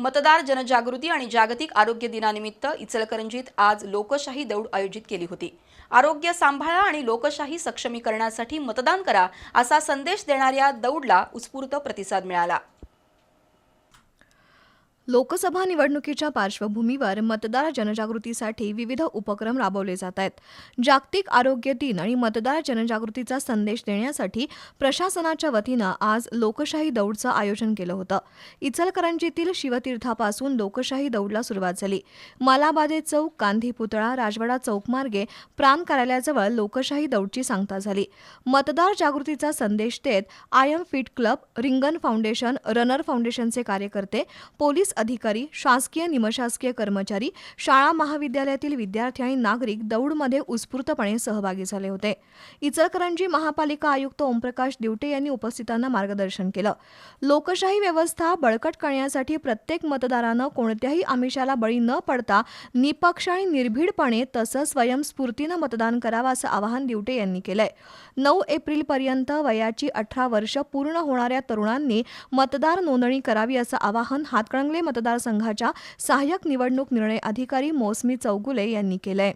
मतदार जनजागृती आणि जागतिक आरोग्य दिनानिमित्त इचलकरंजीत आज लोकशाही दौड आयोजित केली होती. आरोग्य सांभाळा आणि लोकशाही सक्षमीकरणासाठी मतदान करा असा संदेश देणाऱ्या दौडला उत्स्फूर्त प्रतिसाद मिळाला. लोकसभा निवडणुकीच्या पार्श्वभूमीवर मतदार जनजागृतीसाठी विविध उपक्रम राबवले जात आहेत. जागतिक आरोग्य दिन आणि मतदार जनजागृतीचा संदेश देण्यासाठी प्रशासनाच्या वतीनं आज लोकशाही दौडचं आयोजन केलं होतं. इचलकरंजीतील शिवतीर्थापासून लोकशाही दौडला सुरुवात झाली. मालाबादे चौक गांधी पुतळा राजवाडा चौकमार्गे प्राण कार्यालयाजवळ लोकशाही दौडची सांगता झाली. मतदार जागृतीचा संदेश देत I M fit club Ringan foundation runner फाउंडेशनचे कार्यकर्ते पोलीस अधिकारी शासकीय निमशासकीय कर्मचारी शाळा महाविद्यालयातील विद्यार्थी आणि नागरिक दौडमध्ये उत्स्फूर्तपणे सहभागी झाले होते. इचलकरंजी महापालिका आयुक्त ओमप्रकाश दिवटे यांनी उपस्थितांना मार्गदर्शन केलं. लोकशाही व्यवस्था बळकट करण्यासाठी प्रत्येक मतदारानं कोणत्याही आमिषाला बळी न पडता निपक्ष आणि निर्भीडपणे तसंच स्वयंस्फूर्तीनं मतदान करावं असं आवाहन दिवटे यांनी केलंय. नऊ एप्रिलपर्यंत वयाची अठरा वर्ष पूर्ण होणाऱ्या तरुणांनी मतदार नोंदणी करावी असं आवाहन हातकणंगले मतदारसंघाच्या सहाय्यक निवडणूक निर्णय अधिकारी मोसमी चौगुले यांनी केलंय.